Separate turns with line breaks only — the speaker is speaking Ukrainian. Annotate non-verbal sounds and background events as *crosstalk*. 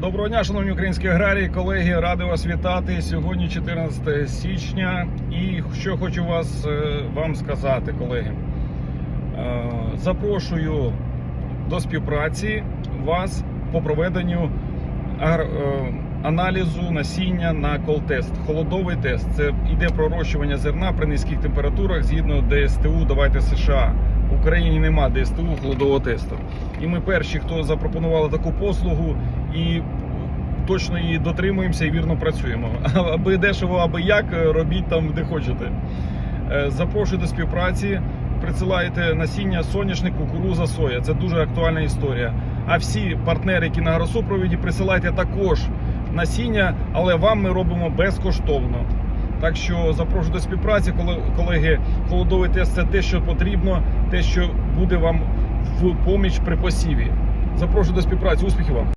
Доброго дня, шановні українські аграрії, колеги, радий вас вітати. Сьогодні 14 січня. І що хочу вас е, вам сказати, колеги. Е, Запрошую до співпраці вас по проведенню е, аналізу насіння на колтест. Холодовий тест. Це йде пророщування зерна при низьких температурах згідно ДСТУ. Давайте США. В Україні нема ДСТУ холодового тесту. І ми перші, хто запропонували таку послугу, і точно її дотримуємося і вірно працюємо. *laughs* Аби дешево, аби як, робіть там, де хочете. Е, Запрошую до співпраці. Присилайте насіння соняшник, кукуруза, соя. Це дуже актуальна історія. А всі партнери, які на агросупровіді, присилайте також насіння, але вам ми робимо безкоштовно. Так що запрошую до співпраці, колеги. Холодовий тест це те, що потрібно, те, що буде вам в поміч при посіві. Запрошую до співпраці. Успіхів вам!